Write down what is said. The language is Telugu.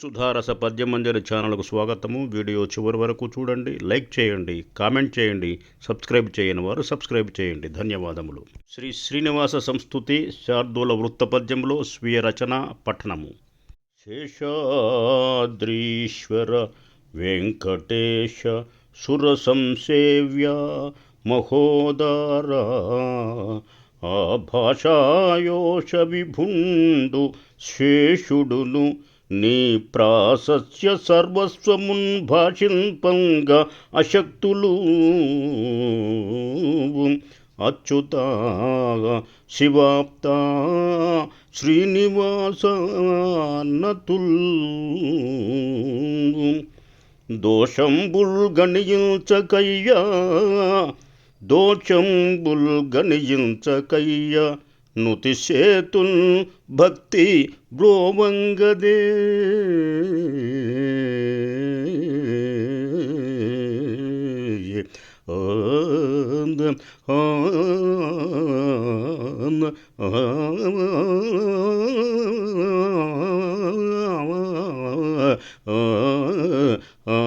సుధారస పద్యమంజరి ఛానల్కు స్వాగతము. వీడియో చివరి వరకు చూడండి లైక్ చేయండి కామెంట్ చేయండి సబ్స్క్రైబ్ చేయని వారు సబ్స్క్రైబ్ చేయండి. ధన్యవాదములు. శ్రీ శ్రీనివాస సంస్థుతి శార్దూల వృత్త పద్యంలో స్వీయ రచన పఠనము. శేషాద్రీశ్వర వెంకటేశ సుర సంసేవ్య మహోదార ఆ భాషాయోష విభుండు శేషుడును నీ ప్రాసస్య సర్వస్వమున్ భాషింపంగా అశక్తులు అచ్యుత శివాప్త శ్రీనివాసన్నతుల్. దోషంబుల్ గణించకయ్యా దోషంబుల్ గణించకయ్యా నుతిశేతున్ భక్తి బ్రోవంగదే. ఆ